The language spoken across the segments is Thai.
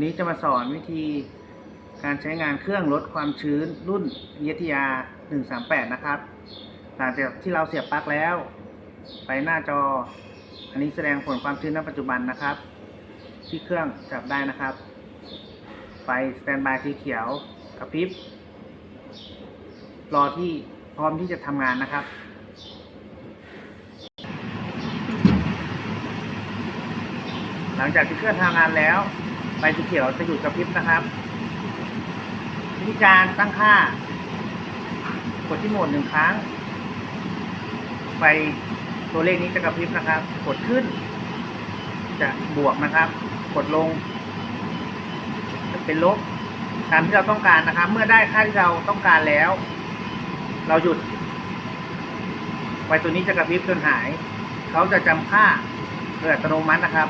วันนี้จะมาสอนวิธีการใช้งานเครื่องลดความชื้นรุ่น ETR 138 นะครับ หลังจากที่เราเสียบปลั๊กแล้ว ไปหน้าจอ อันนี้แสดงผลความชื้นณปัจจุบันนะครับ ที่เครื่องจับได้นะครับ ไฟสแตนบายสีเขียวกระพริบ รอที่พร้อมที่จะทำงานนะครับหลังจากที่เครื่องทำงานแล้ว ไฟสีเขียวจะหยุดกระพริบนะครับ วิธีการตั้งค่า กดที่โหมดหนึ่งครั้ง ไฟตัวเลขนี้จะกระพริบนะครับ กดขึ้น จะบวกนะครับ กดลง จะเป็นลบตามที่เราต้องการนะครับ เมื่อได้ค่าที่เราต้องการแล้ว เราหยุด ไฟตัวนี้จะกระพริบจนหาย เขาจะจำค่าโดยอัตโนมัตินะครับ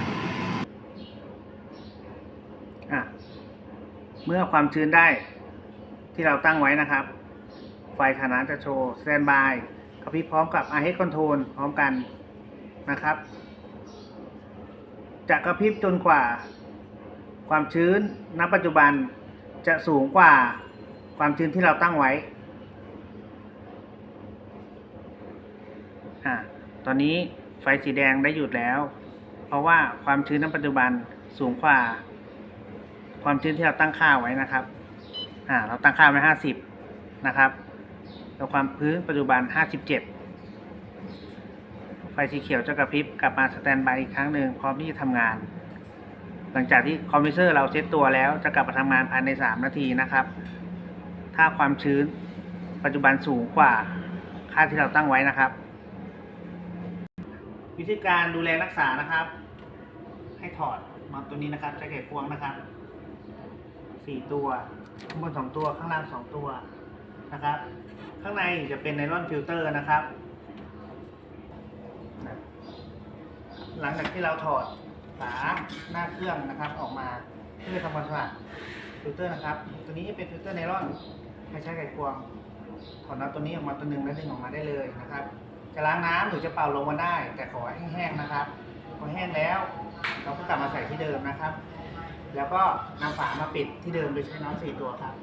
อะเมื่อความชื้นได้ที่เราตั้งไว้นะครับ ไฟฐานจะโชว์ s แ a นบายกระพริบพร้อมกับ i h e a d Control พร้อมกันนะครับ จะกระพริบจนกว่า ความชื้นณปัจจุบันจะสูงกว่าความชื้นที่เราตั้งไว้อะตอนนี้ไฟสีแดงได้หยุดแล้ว เพราะว่าความชื้นณปัจจุบันสูงกว่า ความชื้นที่เราตั้งค่าไว้นะครับ อ่า เราตั้งค่าไว้ห้าสิบนะครับแล้วความพื้นปัจจุบันห้าสิบเจ็ดไฟสีเขียวจะกระพริบกลับมาสแตนบายอีกครั้งหนึ่งพร้อมที่จะทำงาน หลังจากที่คอมพิวเซอร์เราเซตตัวแล้วจะกลับมาทำงานภายในสามนาทีนะครับ ถ้าความชื้นปัจจุบันสูงกว่าค่าที่เราตั้งไว้นะครับ วิธีการดูแลรักษานะครับ ให้ถอดมาตัวนี้นะครับแจ็คเก็ตพวงนะครับ สี่ตัว ข้างบนสองตัวข้างล่างสองตัวนะครับ ข้างในจะเป็นไนลอนฟิลเตอร์นะครับ หลังจากที่เราถอดฝาหน้าเครื่องนะครับออกมาเพื่อทำความสะอาดฟิลเตอร์นะครับ ตัวนี้เป็นฟิลเตอร์ไนลอนให้ใช้ไขควงถอดน็อตตัวนี้ออกมาตัวหนึ่งแล้วดึงออกมาได้เลยนะครับ จะล้างน้ำหรือจะเป่าลงมาได้ แต่ขอให้แห้งนะครับพอแห้งแล้ว เราก็กลับมาใส่ที่เดิมนะครับ แล้วก็นำฝามาปิดที่เดิมโดยใช้น็อตสี่ตัวครับ